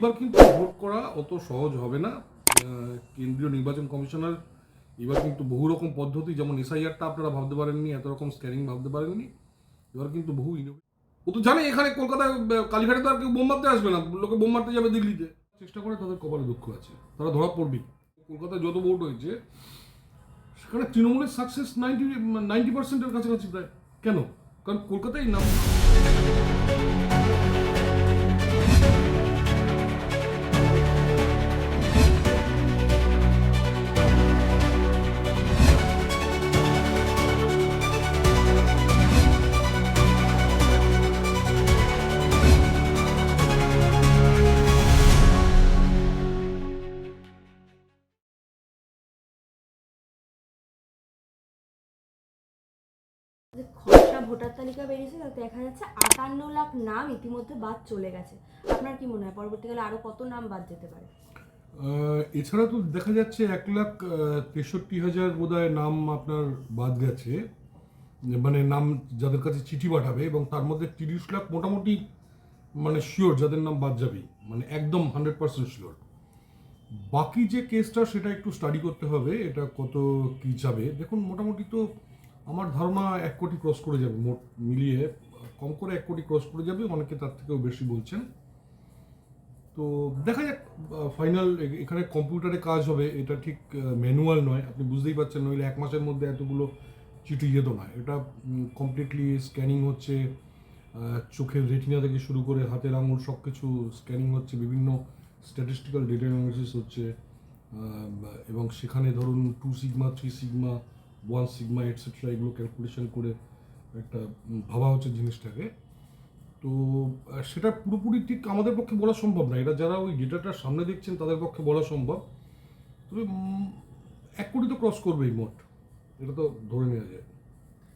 এবার কিন্তু ভোট করা অত সহজ হবে না। কেন্দ্রীয় নির্বাচন কমিশনার এবার কিন্তু বহু রকম পদ্ধতি, যেমন এসআইআরটা আপনারা ভাবতে পারেননি, এত রকম স্ক্যানিং ভাবতে পারেননি। এবার কিন্তু বহু ও তো জানে এখানে কলকাতায় কালীঘাটে তো আর কেউ বোম মারতে আসবে না, লোকে বোম মারতে যাবে দিল্লিতে। চেষ্টা করে তাদের কপালে দুঃখ আছে, তারা ধরা পড়বেই কলকাতায় যত ভোট হয়েছে, সেখানে তৃণমূলের সাকসেস নাইনটি নাইনটি পার্সেন্টের কাছাকাছি প্রায়। কেন? কারণ কলকাতায় নাম তালিকা বেরিয়েছে, তাতে দেখা যাচ্ছে আটান্ন লাখ নাম ইতিমধ্যে বাদ চলে গেছে। আপনার কি মনে হয়? পরবর্তীকালে আরও কত নাম বাদ যেতে পারে? এছাড়া তো দেখা যাচ্ছে এক লাখ তেষট্টি হাজার বোধহয় নাম আপনার বাদ গেছে। মানে নাম যাদের কাছে চিঠি পাঠাবে এবং তার মধ্যে তিরিশ লাখ মোটামুটি মানে শিওর যাদের নাম বাদ যাবেই। মানে একদম হান্ড্রেড পার্সেন্ট শিওর বাকি যে কেসটা সেটা একটু স্টাডি করতে হবে, এটা কত কী যাবে? দেখুন, মোটামুটি তো আমার ধারণা এক কোটি ক্রস করে যাবে, মোট মিলিয়ে কম করে এক কোটি ক্রস করে যাবে, অনেকে তার থেকেও বেশি বলছেন। তো দেখা যাক ফাইনাল এখানে কম্পিউটারে কাজ হবে, এটা ঠিক ম্যানুয়াল নয়, আপনি বুঝতেই পারছেন, নইলে এক মাসের মধ্যে এতগুলো চিঠি যেত না। এটা কমপ্লিটলি স্ক্যানিং হচ্ছে চোখের রেটিনা থেকে শুরু করে হাতের আঙুল সব কিছু স্ক্যানিং হচ্ছে, বিভিন্ন স্ট্যাটিস্টিক্যাল ডেটা অ্যানালিসিস হচ্ছে এবং সেখানে ধরুন two sigma three sigma one sigma etcetera এগুলো ক্যালকুলেশন করে একটা ভাবা হচ্ছে জিনিসটাকে। তো সেটা পুরোপুরি ঠিক আমাদের পক্ষে বলা সম্ভব না। এটা যারা ওই ডেটাটার সামনে দেখছেন, তাদের পক্ষে বলা সম্ভব। তবে এক কোটি তো ক্রস করবেই মোট। এটা তো ধরে নেওয়া যায়।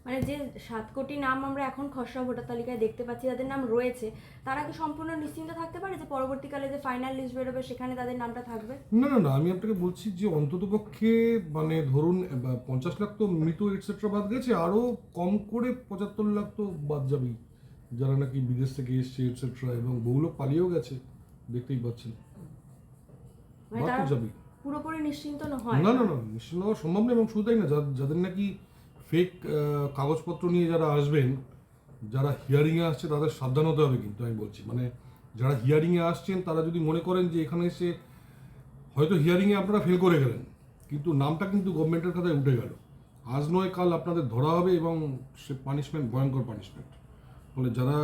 মানে যে সাত কোটি নাম আমরা এখন খসড়া ভোটার তালিকায় দেখতে পাচ্ছি যাদের নাম রয়েছে তারা কি সম্পূর্ণ নিশ্চিন্ত থাকতে পারে যে পরবর্তীকালে যে ফাইনাল লিস্ট বেরোবে সেখানে তাদের নামটা থাকবে? না না না আমি আপনাকে বলছি যে অন্ততপক্ষে মানে ধরুন পঞ্চাশ লাখ তো মৃত এটসেট্রা বাদ গেছে আরও কম করে পঁচাত্তর লাখ তো বাদ যাবেই। যারা নাকি বিদেশ থেকে এসছে এটসেট্রা এবং বহু লোক পালিয়েও গেছে দেখতেই পাচ্ছেন। মানে বাদ তো যাবেই। পুরোপুরি নিশ্চিন্ত না হয়? না না না নিশ্চিন্ত হওয়া সম্ভব নয় এবং শুধু তাই না যাদের নাকি ফেক কাগজপত্র নিয়ে যারা আসবেন, যারা হিয়ারিংয়ে আসছে, তাদের সাবধান হতে হবে কিন্তু আমি বলছি। মানে যারা হিয়ারিংয়ে আসছেন, তারা যদি মনে করেন যে এখানে এসে হয়তো হিয়ারিংয়ে আপনারা ফেল করে গেলেন, কিন্তু নামটা কিন্তু গভর্নমেন্টের খাতায় উঠে গেল। আজ নয়, কাল আপনাদের ধরা হবে এবং সে পানিশমেন্ট ভয়ঙ্কর পানিশমেন্ট ফলে যারা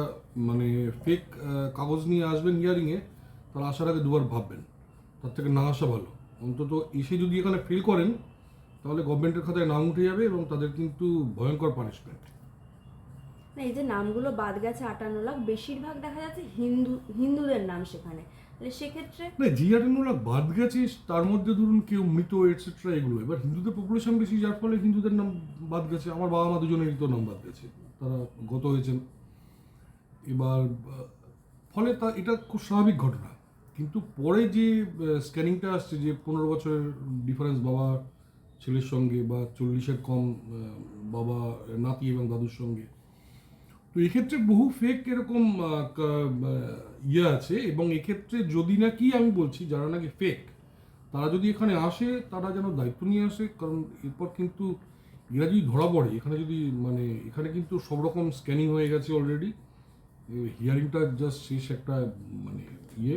মানে ফেক কাগজ নিয়ে আসবেন হিয়ারিংয়ে তারা আসার আগে দুবার ভাববেন। তার থেকে না আসা ভালো। অন্তত এসে যদি এখানে ফেল করেন তাহলে গভর্নমেন্টের খাতায় নাম উঠে যাবে এবং তাদের কিন্তু ভয়ঙ্কর পানিশমেন্ট না এই যে নামগুলো বাদ গেছে আটান্ন লাখ বেশিরভাগ দেখা যাচ্ছে হিন্দু হিন্দুদের নাম সেখানে। তাহলে সেক্ষেত্রে না জি আটান্নরা বাদ গেছে তার মধ্যে ধরুন কেউ মৃত এটসেট্রা এগুলো। এবার হিন্দুদের পপুলেশন বেশি যার ফলে হিন্দুদের নাম বাদ গেছে। আমার বাবা মা দুজনেরই তো নাম বাদ গেছে। তারা গত হয়েছেন। এবার ফলে তা এটা খুব স্বাভাবিক ঘটনা। কিন্তু পরে যে স্ক্যানিংটা আসছে যে পনেরো বছরের ডিফারেন্স বাবা ছেলের সঙ্গে বা চল্লিশের কম বাবা, নাতি এবং দাদুর সঙ্গে। তো এক্ষেত্রে বহু ফেক এরকম ইয়ে আছে এবং এক্ষেত্রে যদি নাকি আমি বলছি যারা নাকি ফেক তারা যদি এখানে আসে, তারা যেন দায়িত্ব নিয়ে আসে, কারণ এরপর কিন্তু এরা যদি ধরা পড়ে, এখানে যদি মানে এখানে কিন্তু সব রকম স্ক্যানিং হয়ে গেছে অলরেডি হিয়ারিংটা জাস্ট শেষ একটা মানে ইয়ে।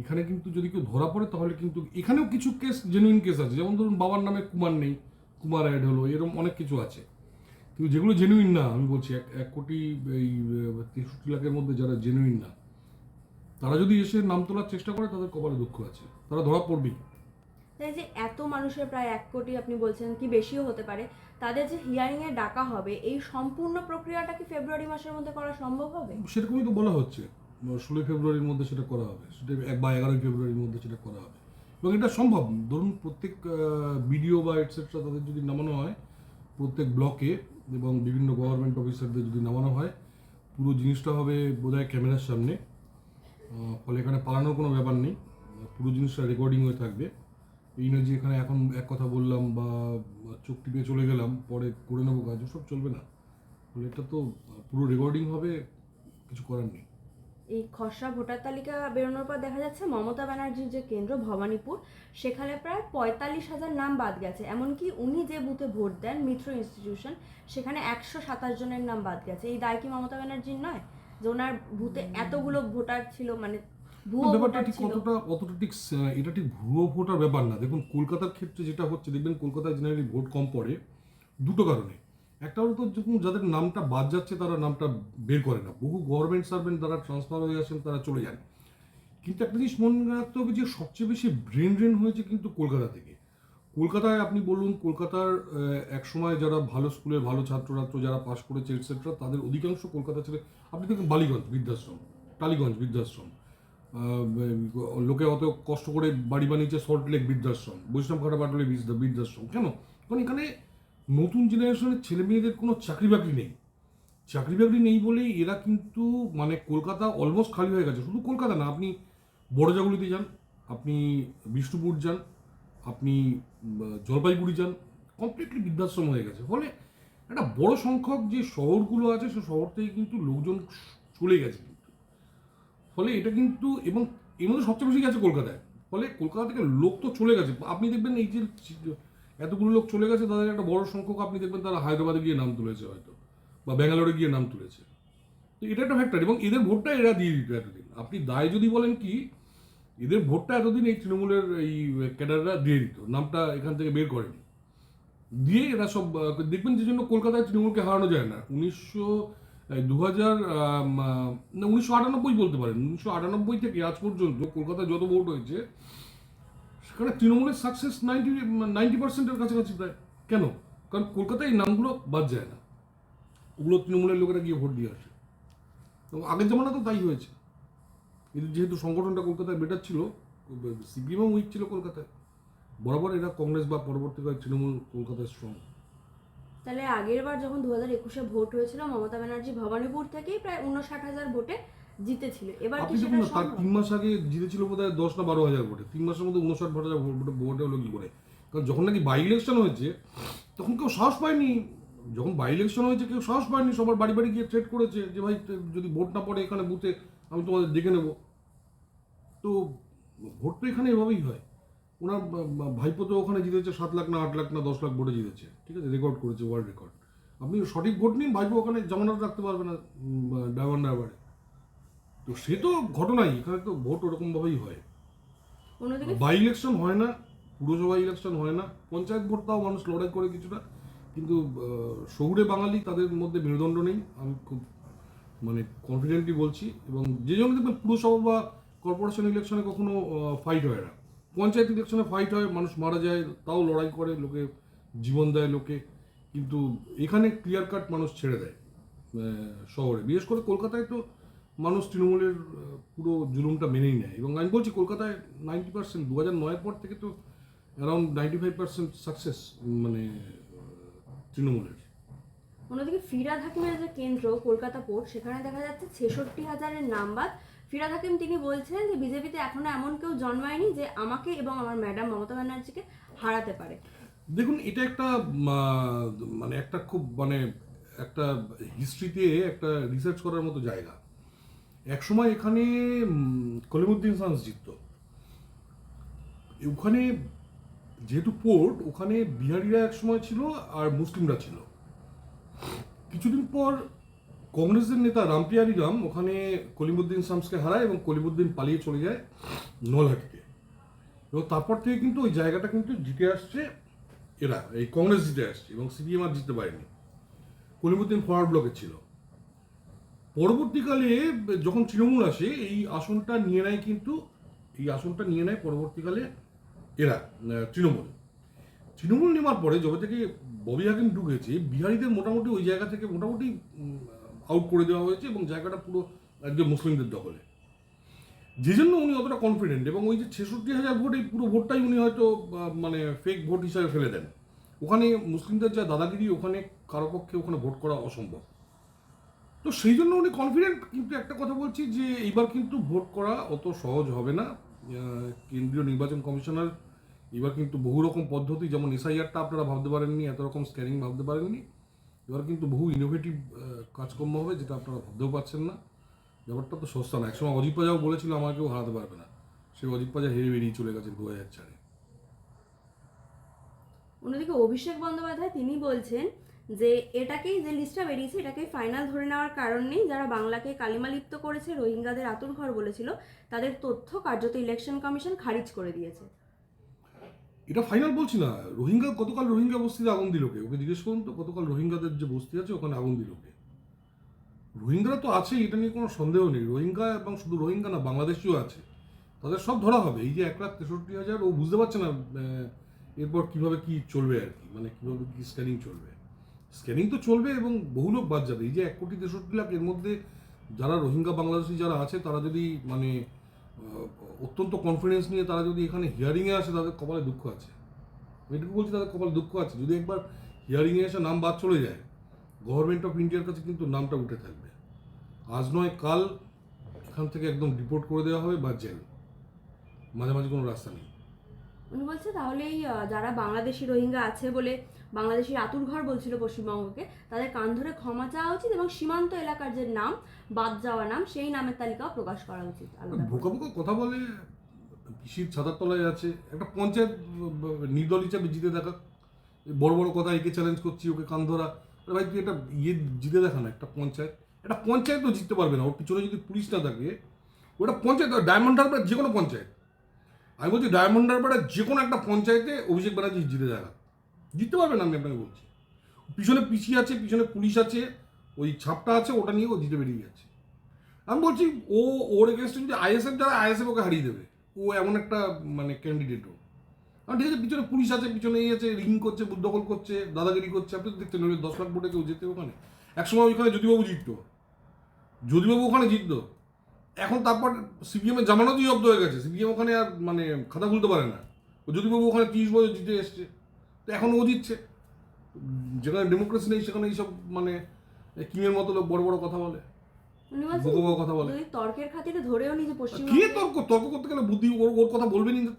এখানে কিন্তু যদি কেউ ধরা পড়ে তাহলে কিন্তু এখানেও কিছু কেস জেনুইন কেস আছে। যেমন ধরুন বাবার নামে কুমার নেই কুমার অ্যাড হলো এরকম অনেক কিছু আছে। কিন্তু যেগুলো জেনুইন না আমি বলছি এক এক কোটি এই তেষট্টি লাখের মধ্যে যারা জেনুইন না তারা যদি এসে নাম তোলার চেষ্টা করে তাদের কপালে দুঃখ আছে। তারা ধরা পড়বেই। এই যে এত মানুষের প্রায় এক কোটি আপনি বলছেন কি বেশিও হতে পারে তাদের যে হিয়ারিং এ ডাকা হবে এই সম্পূর্ণ প্রক্রিয়াটা কি ফেব্রুয়ারি মাসের মধ্যে করা সম্ভব হবে? সেরকমই তো বলা হচ্ছে। ষোলোই ফেব্রুয়ারির মধ্যে সেটা করা হবে, সেটা এক বা এগারোই ফেব্রুয়ারির মধ্যে সেটা করা হবে। এবং এটা সম্ভব। ধরুন প্রত্যেক বিডিও বা এটসেট্রা তাদের যদি নামানো হয়, প্রত্যেক ব্লকে এবং বিভিন্ন গভর্নমেন্ট অফিসারদের যদি নামানো হয়, পুরো জিনিসটা হবে বোধহয় ক্যামেরার সামনে। ফলে এখানে পালানোর কোনো ব্যাপার নেই। পুরো জিনিসটা রেকর্ডিং হয়ে থাকবে। এই নয় যে এখানে এখন এক কথা বললাম বা চোখ টিপে চলে গেলাম, পরে করে নেব কাজ সব চলবে না। ফলে এটা তো পুরো রেকর্ডিং হবে, কিছু করার নেই। এই খসড়া ভোটার তালিকা বেরোনোর পর দেখা যাচ্ছে মমতা ব্যানার্জির যে কেন্দ্র ভবানীপুর সেখানে প্রায় পঁয়তাল্লিশ হাজার নাম বাদ গেছে। এমনকি উনি যে বুথে ভোট দেন মিত্র ইনস্টিটিউশন সেখানে একশো সাতাশ জনের নাম বাদ গেছে। এই দায় কি মমতা ব্যানার্জির নয়? যে ওনার বুথে এতগুলো ভোটার ছিল মানে ব্যাপারটা ঠিক কতটা ঠিক এটা ঠিক ভুয়ো ভোটার ব্যাপার না। দেখুন কলকাতার ক্ষেত্রে যেটা হচ্ছে দেখবেন কলকাতায় জেনারেলি ভোট কম পড়ে দুটো কারণে। একটা হলো তো যাদের নামটা বাদ যাচ্ছে, তারা নামটা বের করে না। বহু গভর্নমেন্ট সার্ভেন্ট তারা ট্রান্সফার হয়ে আসেন, তারা চলে যান। কিন্তু একটা জিনিস মনে রাখতে হবে যে, সবচেয়ে বেশি ব্রেন ড্রেন হয়েছে কিন্তু কলকাতা থেকে। কলকাতায় আপনি বলুন, কলকাতার এক সময় যারা ভালো স্কুলের ভালো ছাত্রছাত্র যারা পাশ করেছে এটসেট্রা তাদের অধিকাংশ কলকাতা ছেড়ে, আপনি দেখুন বালিগঞ্জ বৃদ্ধাশ্রম, টালিগঞ্জ বৃদ্ধাশ্রম লোকে অত কষ্ট করে বাড়ি বানিয়েছে সল্ট লেক বৃদ্ধাশ্রম, বৈষ্ণব ঘাটা পাটলে বৃদ্ধাশ্রম, কেন? কারণ এখানে নতুন জেনারেশনের ছেলে মেয়েদের কোনো চাকরি বাকরি নেই। চাকরি বাকরি নেই বলেই এরা কিন্তু মানে কলকাতা অলমোস্ট খালি হয়ে গেছে। শুধু কলকাতা না, আপনি বড়জাগুলিতে যান, আপনি বিষ্ণুপুর যান, আপনি জলপাইগুড়ি যান কমপ্লিটলি বৃদ্ধাশ্রম হয়ে গেছে। ফলে একটা বড় সংখ্যক যে শহরগুলো আছে, সে শহর থেকে কিন্তু লোকজন চলে গেছে কিন্তু। ফলে এটা কিন্তু এবং এর মধ্যে সবচেয়ে বেশি গেছে কলকাতায়। ফলে কলকাতা থেকে লোক তো চলে গেছে। আপনি দেখবেন এই যে এতগুলো লোক চলে গেছে, তাদের একটা বড় সংখ্যক আপনি দেখবেন তারা হায়দ্রাবাদে গিয়ে নাম তুলেছে হয়তো, বা ব্যাঙ্গালোরে গিয়ে নাম তুলেছে। তো এটা একটা ফ্যাক্টর এবং এদের ভোটটা এরা দিয়ে দিত এতদিন। আপনি দায় যদি বলেন কি, এদের ভোটটা এতদিন এই তৃণমূলের এই ক্যাডাররা দিয়ে দিত, নামটা এখান থেকে বের করেনি। দিয়ে এরা সব, দেখবেন যে জন্য কলকাতায় তৃণমূলকে হারানো যায় না। উনিশশো দু হাজার উনিশশো আটানব্বই বলতে পারেন, উনিশশো আটানব্বই থেকে আজ পর্যন্ত কলকাতায় যত ভোট হয়েছে সেখানে তৃণমূলের সাকসেস নাইনটি নাইনটি পার্সেন্টের কাছাকাছি প্রায়। কেন? কারণ কলকাতায় এই নামগুলো বাদ যায় না। ওগুলো তৃণমূলের লোকেরা গিয়ে ভোট দিয়ে আসে। এবং আগের জামানা তো তাই হয়েছে। এদের যেহেতু সংগঠনটা কলকাতায় বেটার ছিল সিপিএমও উইক ছিল কলকাতায়, বরাবর এরা কংগ্রেস বা পরবর্তীকালে তৃণমূল কলকাতায় স্ট্রং তাহলে আগের বার যখন দু হাজার একুশে ভোট হয়েছিল মমতা ব্যানার্জি ভবানীপুর থেকেই প্রায় উনষাট হাজার ভোটে জিতেছিল। এবার কি আপনি সেটা দেখুন না তার সম্ভব? তিন মাস আগে জিতেছিল বোধ হয় দশ না বারো হাজার ভোটে। তিন মাসের মধ্যে উনষাট ভোট হাজার ভোট ভোটে হলো কি করে? কারণ যখন নাকি বাই ইলেকশন হয়েছে তখন কেউ সাহস পায়নি। যখন বাই ইলেকশন হয়েছে কেউ সাহস পায়নি সবার বাড়ি বাড়ি গিয়ে থ্রেট করেছে যে ভাই যদি ভোট না পড়ে এখানে বুথে আমি তোমাদের দেখে নেব। তো ভোট তো এখানে এভাবেই হয়। ওনার বা- বা- ভাইপো তো ওখানে জিতেছে সাত লাখ না আট লাখ না দশ লাখ ভোটে জিতেছে। ঠিক আছে রেকর্ড করেছে ওয়ার্ল্ড রেকর্ড আপনি সঠিক ভোট নিন ভাইপো ওখানে জামানত রাখতে পারবে না ডায়মন্ড ডারবারে তো সে তো ঘটনাই এখানে তো ভোট ওরকমভাবেই হয়। অন্যদিকে বাই ইলেকশন হয় না পুরসভা ইলেকশন হয় না পঞ্চায়েত ভোট তাও মানুষ লড়াই করে কিছুটা কিন্তু শহুরে বাঙালি তাদের মধ্যে মেরুদণ্ড নেই আমি খুব মানে কনফিডেন্টলি বলছি এবং যে জন্য দেখবেন পুরসভা বা কর্পোরেশন ইলেকশনে কখনো ফাইট হয় না। পঞ্চায়েত ইলেকশনে ফাইট হয় মানুষ মারা যায় তাও লড়াই করে লোকে জীবন দেয় লোকে কিন্তু এখানে ক্লিয়ার কাট মানুষ ছেড়ে দেয় শহরে। বিশেষ করে কলকাতায় তো মানুষ তৃণমূলের পুরো জুলুমটা মেনেই নেয়। এবং আমি বলছি কলকাতায় নাইনটি পার্সেন্ট দু হাজার নয়ের পর থেকে তো around ninety five percent success মানে তৃণমূলের। অন্যদিকে ফিরাদ হাকিমের যে কেন্দ্র কলকাতা পোর্ট সেখানে দেখা যাচ্ছে ছেষট্টি হাজারের নাম্বার ফিরাদ হাকিম তিনি বলছেন যে বিজেপিতে এখনও এমন কেউ জন্মায়নি যে আমাকে এবং আমার ম্যাডাম মমতা ব্যানার্জিকে হারাতে পারে। দেখুন এটা একটা মানে একটা খুব মানে একটা হিস্ট্রিতে একটা রিসার্চ করার মতো জায়গা। একসময় এখানে কলিমুদ্দিন সান্স জিতত। ওখানে যেহেতু পোর্ট, ওখানে বিহারিরা এক সময় ছিল আর মুসলিমরা ছিল। কিছুদিন পর কংগ্রেসের নেতা রামপিয়ারি রাম ওখানে কলিমুদ্দিন শামসকে হারায় এবং কলিমুদ্দিন পালিয়ে চলে যায় নলহাটিতে। এবং তারপর থেকে কিন্তু ওই জায়গাটা কিন্তু জিতে আসছে এরা, এই কংগ্রেস জিতে আসছে এবং সিপিএম আর জিততে পারেনি। কলিমুদ্দিন ফরওয়ার্ড ব্লকে ছিল। পরবর্তীকালে যখন তৃণমূল আসে, এই আসনটা নিয়ে নেয় কিন্তু, এই আসনটা নিয়ে নেয় পরবর্তীকালে এরা তৃণমূল। তৃণমূল নেওয়ার পরে যবে থেকে ববি হাকিম ঢুকেছে, বিহারিদের মোটামুটি ওই জায়গা থেকে মোটামুটি আউট করে দেওয়া হয়েছে এবং জায়গাটা পুরো একদম মুসলিমদের দখলে। যে জন্য উনি অতটা কনফিডেন্ট এবং ওই যে ছেষট্টি হাজার ভোট, এই পুরো ভোটটাই উনি হয়তো মানে ফেক ভোট হিসাবে ফেলে দেন। ওখানে মুসলিমদের যা দাদাগিরি, ওখানে কারও পক্ষে ওখানে ভোট করা অসম্ভব। তো সেই জন্য উনি কনফিডেন্ট কিন্তু একটা কথা বলছি যে এইবার কিন্তু ভোট করা অত সহজ হবে না। কেন্দ্রীয় নির্বাচন কমিশনার এবার কিন্তু বহু রকম পদ্ধতি, যেমন এসআইআরটা আপনারা ভাবতে পারেননি, এত রকম স্ক্যানিং ভাবতে পারেননি। এবার কিন্তু বহু ইনোভেটিভ কাজকর্ম হবে যেটা আপনারা ভাবতেও পারছেন না। ব্যাপারটা তো সস্তা না। একসময় অজিত পাজাও বলেছিল, আমাকেও হারাতে পারবে না। সে অজিত পাজা হেরে বেরিয়ে চলে গেছে দু হাজার চারে। অন্যদিকে অভিষেক বন্দ্যোপাধ্যায়, তিনি বলছেন যে এটাকেই যে লিস্টটা বেরিয়েছে এটাকে ফাইনাল ধরে নেওয়ার কারণ নেই। যারা বাংলাকে কালিমালিপ্ত করেছে, রোহিঙ্গাদের আতুর ঘর বলেছিল, তাদের তথ্য কার্যত ইলেকশন কমিশন খারিজ করে দিয়েছে। এটা ফাইনাল বলছি না। রোহিঙ্গা, গতকাল রোহিঙ্গা বস্তিতে আগুন দিল কে? ওকে জিজ্ঞেস করুন তো, গতকাল রোহিঙ্গাদের যে বস্তি আছে, ওখানে আগুন দিল কে? রোহিঙ্গারা তো আছেই, এটা নিয়ে কোনো সন্দেহ নেই। রোহিঙ্গা এবং শুধু রোহিঙ্গা না, বাংলাদেশিও আছে। তাদের সব ধরা হবে। এই যে এক লাখ তেষট্টি হাজার, ও বুঝতে পারছে না এরপর কীভাবে কি চলবে আর কি মানে কীভাবে কি স্ক্যানিং চলবে। স্ক্যানিং তো চলবে এবং বহু লোক বাদ যাবে। এই যে এক কোটি তেষট্টি লাখ, এর মধ্যে যারা রোহিঙ্গা বাংলাদেশি যারা আছে, তারা যদি মানে অত্যন্ত কনফিডেন্স নিয়ে তারা যদি এখানে হিয়ারিংয়ে আসে, তাদের কপালে দুঃখ আছে। এটুকু বলছি, তাদের কপালে দুঃখ আছে। যদি একবার হিয়ারিংয়ে এসে নাম বাদ চলে যায় গভর্নমেন্ট অফ ইন্ডিয়ার কাছে কিন্তু নামটা উঠে থাকবে। আজ নয়, কাল এখান থেকে একদম ডিপোর্ট করে দেওয়া হবে বা জেল মাঝামাঝি কোনো রাস্তা নেই। উনি বলছে তাহলে যারা বাংলাদেশি রোহিঙ্গা আছে বলে বাংলাদেশের আতুর ঘর বলছিল পশ্চিমবঙ্গকে। তাদের কান ধরে ক্ষমা চাওয়া উচিত এবং সীমান্ত এলাকার যে নাম, বাদ যাওয়া নাম, সেই নামের তালিকাও প্রকাশ করা উচিত। বোকা বোকা কথা বলে পিসির ছাতার তলায় আছে। একটা পঞ্চায়েত নির্দল হিসাবে জিতে দেখা। বড় বড় কথা একে চ্যালেঞ্জ করছি, ওকে কান ধরা। ভাই, তুই একটা ইয়ে জিতে দেখা না, একটা পঞ্চায়েত। একটা পঞ্চায়েতও জিততে পারবে না। ওর পিছনে যদি পুলিশ না থাকে, ওটা পঞ্চায়েত, ডায়মন্ড হারবার যে কোনো পঞ্চায়েত। আমি বলছি, ডায়মন্ড হারবারের যে কোনো একটা পঞ্চায়েতে অভিষেক ব্যানার্জি জিতে দেখা। জিততে পারবে না আমি আপনাকে বলছি। পিছনে পিসি আছে, পিছনে পুলিশ আছে, ওই ছাপটা আছে, ওটা নিয়ে ও জিতে বেরিয়ে যাচ্ছে। আমি বলছি, ও, ওর এগেনস্টে যদি আইএসএফ যারা আইএসএফ ওকে হারিয়ে দেবে। ও এমন একটা মানে ক্যান্ডিডেট ও। ঠিক আছে, পিছনে পুলিশ আছে, পিছনে এই আছে রিং করছে বুদ্ধকল করছে, দাদাগিরি করছে, আপনি তো দেখছেন, ওই দশ লাখ ভোটে কেউ যেতে ওখানে একসময় ওইখানে যদিবাবু জিততো। যদিবাবু ওখানে জিততো। এখন তারপর সিপিএমের জামানতই জব্দ হয়ে গেছে। সিপিএম ওখানে আর মানে খাতা খুলতে পারে না। ও যদিবাবু ওখানে তিরিশ বছর জিতে এসছে। তো এখন ও জিতছে। যেখানে ডেমোক্রেসি নেই সেখানে এইসব মানে কিংয়ের মতো লোক বড় বড় কথা বলে। কথা বলে। তর্কের খাতিরে ধরেও নিজে কে তর্ক? তর্ক করতে গেলে বুদ্ধি ওর ওর কথা বলবেনই না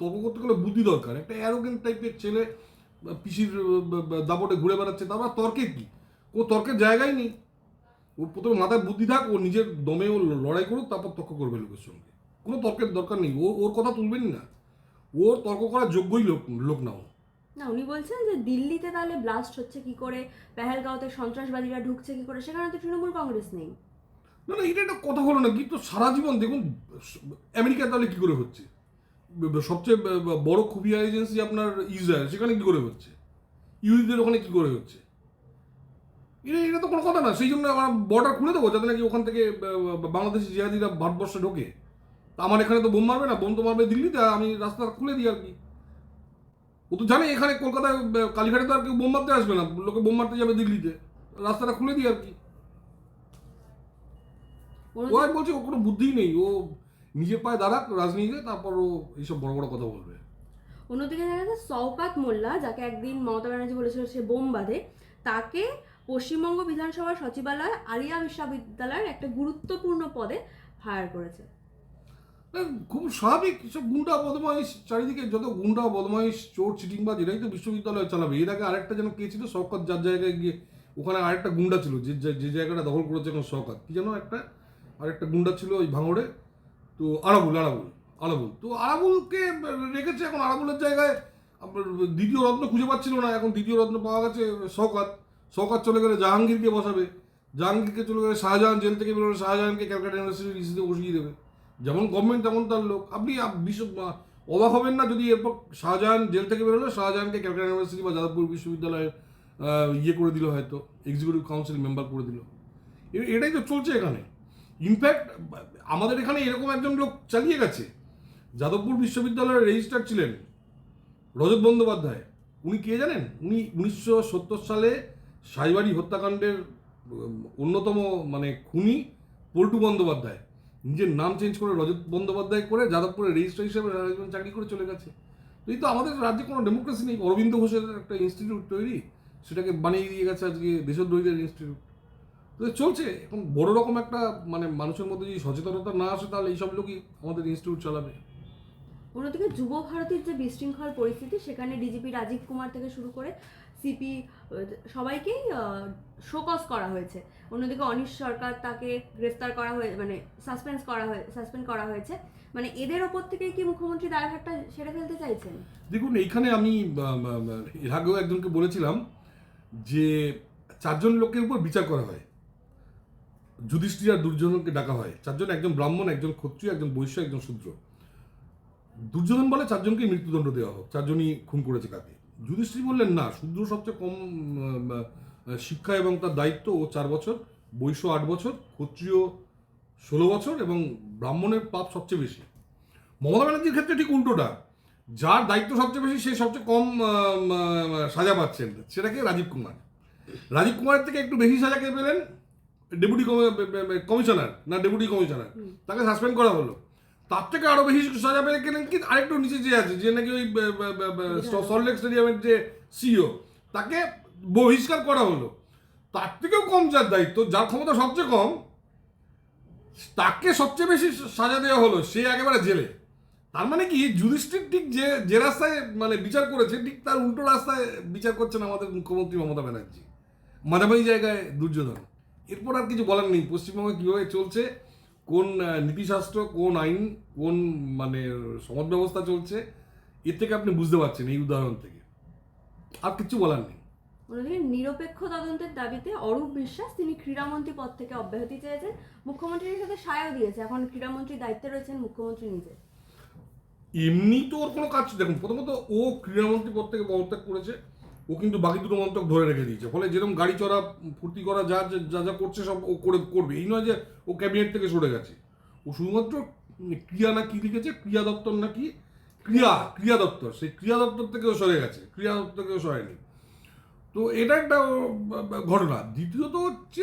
তর্ক করতে গেলে বুদ্ধি দরকার। একটা অ্যারোগেন্ট টাইপের ছেলে পিসির দাপটে ঘুরে বেড়াচ্ছে তারপর তর্কে কি? ও তর্কের জায়গায় নেই। ও প্রথমে মাথায় বুদ্ধি থাক ও নিজের দমে ও লড়াই করুক তারপর তর্ক করবে লোকের সঙ্গে। কোনো তর্কের দরকার নেই। ও ওর কথা তুলবেনই না। ওর তর্ক করার যোগ্যই লোক লোক না ও। না, উনি বলছেন যে দিল্লিতে তাহলে ব্লাস্ট হচ্ছে কি করে? পেহেলগাঁওতে সন্ত্রাসবাদীরা ঢুকছে কি করে? সেখানে তো তৃণমূল কংগ্রেস নেই। না না, এটা একটা কথা হলো না, কিন্তু সারা জীবন দেখুন আমেরিকা তাহলে কি করে হচ্ছে? সবচেয়ে বড় খুফিয়া এজেন্সি আপনার ইসরায়েল, সেখানে কি করে হচ্ছে? ইহুদিদের ওখানে কি করে হচ্ছে? এটা এটা তো কোনো কথা না, সেই জন্য আমার বর্ডার খুলে দেবো, যাতে নাকি ওখান থেকে বাংলাদেশি জিহাদিরা ভারতবর্ষে ঢোকে। আমার এখানে তো বোম মারবে না, বোম তো মারবে দিল্লিতে আমি রাস্তা খুলে দিই আর কি। ও তো জানে এখানে কলকাতায় কালীঘাটে তো আর কেউ বোম মারতে আসবে না। লোকে বোম মারতে যাবে দিল্লিতে। রাস্তাটা খুলে দিই আর কি। ও আর বলছে ও কোনো বুদ্ধি নেই। ও নিজের পায়ে দাঁড়াক রাজনীতিতে তারপর ও এইসব বড় বড় কথা বলবে। অন্যদিকে দেখা যাচ্ছে সৌকাত মোল্লা যাকে একদিন মমতা ব্যানার্জি বলেছিল সে বোম বাঁধে তাকে পশ্চিমবঙ্গ বিধানসভার সচিবালয় আলিয়া বিশ্ববিদ্যালয়ের একটা গুরুত্বপূর্ণ পদে ফায়ার করেছে। খুব স্বাভাবিক, সব গুন্ডা, বদমাইশ, চারিদিকে যত গুন্ডা, বদমাইশ, চোর, চিটিংবাজ, এরাই তো বিশ্ববিদ্যালয় চালাবে। এর আগে আরেকটা যেন কে ছিল? শওকত, যার জায়গায় গিয়ে ওখানে আরেকটা গুন্ডা ছিল, যে যে- জায়গাটা দখল করেছে এখন শওকত। কি যেন একটা, আরেকটা গুন্ডা ছিল ওই ভাঙড়ে। তো আরাবুল আরাবুল আরাবুল। তো আরাবুলকে রেখেছে এখন, আরাবুলের জায়গায় আপনার দ্বিতীয় রত্ন খুঁজে পাচ্ছিল না। এখন দ্বিতীয় রত্ন পাওয়া গেছে শওকত। শওকত চলে গেলে জাহাঙ্গীরকে বসাবে। জাহাঙ্গীরকে চলে গেলে শাহজাহান, জেল থেকে বেরোলে শাহজাহানকে ক্যালকাটা ইউনিভার্সিটির ইসিতে বসিয়ে দেবে। যেমন গভর্নমেন্ট তেমন তার লোক। আপনি বিশ্ব অবাক হবেন না যদি এরপর শাহজাহান জেল থেকে বেরোলে, শাহজাহানকে ক্যালকাটা ইউনিভার্সিটি বা যাদবপুর বিশ্ববিদ্যালয়ের ইয়ে করে দিল হয়তো এক্সিকিউটিভ কাউন্সিল মেম্বার করে দিল। এটাই তো চলছে এখানে। ইনফ্যাক্ট আমাদের এখানে এরকম একজন লোক চালিয়ে গেছে। যাদবপুর বিশ্ববিদ্যালয়ের রেজিস্ট্রার ছিলেন রজত বন্দ্যোপাধ্যায়। উনি কে জানেন? উনি উনিশশো সত্তর সালে সাইবাড়ি হত্যাকাণ্ডের অন্যতম মানে খুনি পল্টু বন্দ্যোপাধ্যায়। নিজের নাম চেঞ্জ করে রজত বন্দ্যোপাধ্যায় করে যাদবপুরে রেজিস্ট্রার হিসেবে সারা চাকরি করে চলে গেছে। এই তো আমাদের রাজ্যে কোনো ডেমোক্রেসি নেই। অরবিন্দ ঘোষের একটা ইনস্টিটিউট তৈরি, সেটাকে বানিয়ে দিয়ে গেছে আজকে দেশদ্রোহীদের ইনস্টিটিউট তো চলছে। এখন বড় রকম একটা মানে মানুষের মধ্যে যদি সচেতনতা না আসে, তাহলে এইসব লোকই আমাদের ইনস্টিটিউট চালাবে। অন্যদিকে যুব ভারতীর যে বিশৃঙ্খল পরিস্থিতি, সেখানে ডিজিপি রাজীব কুমার থেকে শুরু করে সিপি সবাইকেই শোকজ করা হয়েছে। অন্যদিকে অনিশ সরকার তাকে গ্রেফতার করা হয়ে মানে সাসপেন্স করা হয়ে, সাসপেন্ড করা হয়েছে। মানে এদের ওপর থেকে কি মুখ্যমন্ত্রী দায়ভারটা সেরে ফেলতে চাইছেন? দেখুন, এইখানে আমি এর আগেও একজনকে বলেছিলাম যে চারজন লোকের উপর বিচার করা হয়। যুধিষ্ঠির আর দুর্যোধনকে ডাকা হয়। চারজন একজন ব্রাহ্মণ, একজন ক্ষত্রিয়, একজন বৈশ্য, একজন শূদ্র। দুর্যোধন বলে চারজনকে মৃত্যুদণ্ড দেওয়া হোক। চারজনই খুন করেছে কাকে? যুধিষ্ঠির বললেন না শূদ্র সবচেয়ে কম শিক্ষা এবং তার দায়িত্ব ও চার বছর বৈশ্য আট বছর ক্ষত্রিয় ষোলো বছর এবং ব্রাহ্মণের পাপ সবচেয়ে বেশি। মমতা ব্যানার্জির ক্ষেত্রে ঠিক উল্টোটা। যার দায়িত্ব সবচেয়ে বেশি সে সবচেয়ে কম সাজা পাচ্ছেন সেটাকে রাজীব কুমার। রাজীব কুমারের থেকে একটু বেশি সাজা কে পেলেন? ডেপুটি কমিশনার না ডেপুটি কমিশনার। তাকে সাসপেন্ড করা হলো। তার থেকে আরও বেশি সাজা পেলে গেলেন কি? আরেকটু নিচে যে আছে যে নাকি ওই সল্টলেক স্টেডিয়ামের যে সিও তাকে বহিষ্কার করা হলো। তার থেকেও কম যার দায়িত্ব যার ক্ষমতা সবচেয়ে কম তাকে সবচেয়ে বেশি সাজা দেওয়া হলো সে একেবারে জেলে। তার মানে কি? যুধিষ্ঠির ঠিক যে যে রাস্তায় মানে বিচার করেছে ঠিক তার উল্টো রাস্তায় বিচার করছেন আমাদের মুখ্যমন্ত্রী মমতা ব্যানার্জি। মাঝামাঝি জায়গায় দুর্যোধন। এরপর আর কিছু বলার নেই। পশ্চিমবঙ্গে কীভাবে চলছে কোন নীতিশাস্ত্র কোন আইন কোন মানে সমাজ ব্যবস্থা চলছে এর থেকে আপনি বুঝতে পারছেন এই উদাহরণ থেকে। আর কিছু বলার নেই। নিরপেক্ষ তদন্তের দাবিতে অরূপ বিশ্বাস তিনি ক্রীড়ামন্ত্রী পদ থেকে অব্যাহতি চেয়েছেন। মুখ্যমন্ত্রীর সাথে সায়ও দিয়েছে। এখন ক্রীড়ামন্ত্রীর দায়িত্বে রয়েছেন মুখ্যমন্ত্রী নিজে। এমনি তো ওর কোনো কাজ দেখুন প্রথমত ও ক্রীড়ামন্ত্রী পদ থেকে পদত্যাগ করেছে। ও কিন্তু বাকি দুটো মন্ত্রক ধরে রেখে দিয়েছে। ফলে যেরকম গাড়ি চড়া, ফুর্তি করা, যা যা- যা করছে সব ও করে, করবে। এই নয় যে ও ক্যাবিনেট থেকে সরে গেছে। ও শুধুমাত্র ক্রিয়া না কি লিখেছে? ক্রিয়া দপ্তর না কি? ক্রিয়া ক্রিয়া দপ্তর। সেই ক্রিয়া দপ্তর থেকেও সরে গেছে। ক্রিয়া দপ্তর থেকেও সরেনি। তো এটা একটা ঘটনা। দ্বিতীয়ত হচ্ছে,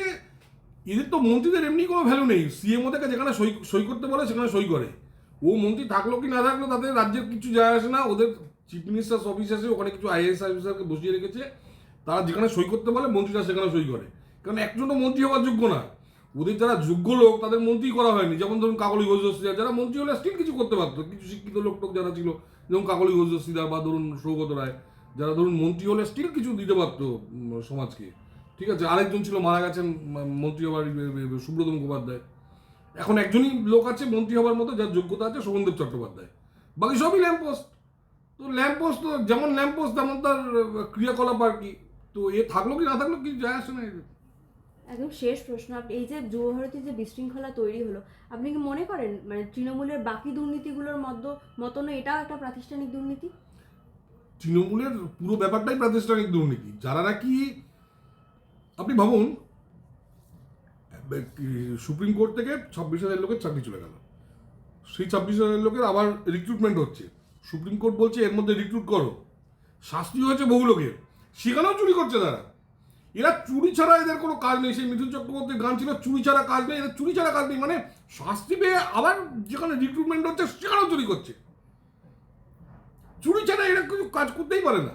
এদের তো মন্ত্রীদের এমনি কোনো ভ্যালু নেই। সিএমও থেকে যেখানে সই সই করতে বলে, সেখানে সই করে। ও মন্ত্রী থাকল কি না থাকল, তাদের রাজ্যের কিছু যায় আসে না। ওদের চিফ মিনিস্টার্স অফিস আছে ওখানে কিছু আইএস অফিসারকে বসিয়ে রেখেছে। তারা যেখানে সই করতে বলে মন্ত্রীরা সেখানে সই করে। কারণ একজনও মন্ত্রী হওয়ার যোগ্য না। ওদের যারা যোগ্য লোক, তাদের মন্ত্রী করা হয়নি। যেমন ধরুন কাকলি ঘোষ দস্তিদার, যারা মন্ত্রী হলে স্টিল কিছু করতে পারতো। কিছু শিক্ষিত লোক টোক যারা ছিল, যেমন কাকলি ঘোষ দস্তিদার বা ধরুন সৌগত রায়, যারা ধরুন মন্ত্রী হলে স্টিল কিছু দিতে পারতো সমাজকে। ঠিক আছে? আরেকজন ছিল, মারা গেছেন মন্ত্রী হবার সুব্রত মুখোপাধ্যায়। এখন একজনই লোক আছে মন্ত্রী হবার মতো, যার যোগ্যতা আছে শোভনদেব চট্টোপাধ্যায়। বাকি সবই ল্যাম্পোস্ট তো ল্যাম্পোস্ট তো যেমন ল্যাম্পোস্ট তেমন তার ক্রিয়াকলাপ আর কি। তো এ থাকল কি না থাকল কি যায় আসে না একদম শেষ প্রশ্ন। আপনি এই যে যুবভারতীর যে বিশৃঙ্খলা তৈরি হলো আপনি কি মনে করেন মানে তৃণমূলের বাকি দুর্নীতিগুলোর মধ্য মতন এটাও একটা প্রাতিষ্ঠানিক দুর্নীতি? তৃণমূলের পুরো ব্যাপারটাই প্রাতিষ্ঠানিক দুর্নীতি। যারা নাকি আপনি ভাবুন সুপ্রিম কোর্ট থেকে ছাব্বিশ হাজার লোকের চাকরি চলে গেল। সেই ছাব্বিশ হাজার লোকের আবার রিক্রুটমেন্ট হচ্ছে। সুপ্রিম কোর্ট বলছে এর মধ্যে রিক্রুট করো। শাস্তি হয়েছে বহু লোকের। সেখানেও চুরি করছে তারা। এরা চুরি ছাড়া এদের কোনো কাজ নেই। সেই মিথুন চক্রবর্তীর গান ছিল, চুরি ছাড়া কাজ নেই, এদের চুরি ছাড়া কাজ নেই। মানে শাস্তি পেয়ে আবার যেখানে রিক্রুটমেন্ট হচ্ছে, সেখানেও চুরি করছে। চুরি ছাড়া এরা কিছু কাজ করতেই পারে না।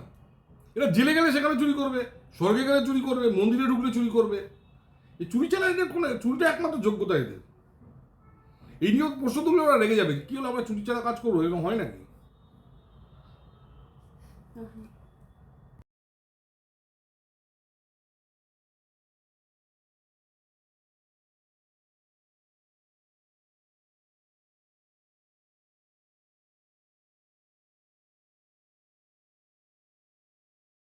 এরা জেলে গেলে সেখানে চুরি করবে, স্বর্গে গেলে চুরি করবে, মন্দিরে ঢুকলে চুরি করবে। এই চুরি ছাড়া এদের কোনো, চুরিটা একমাত্র যোগ্যতা এদের। এই নিয়েও প্রশ্ন তুললে ওরা রেগে যাবে কি হলো আমরা চুরি ছাড়া কাজ করব? এরকম হয় নাকি? Uh-huh.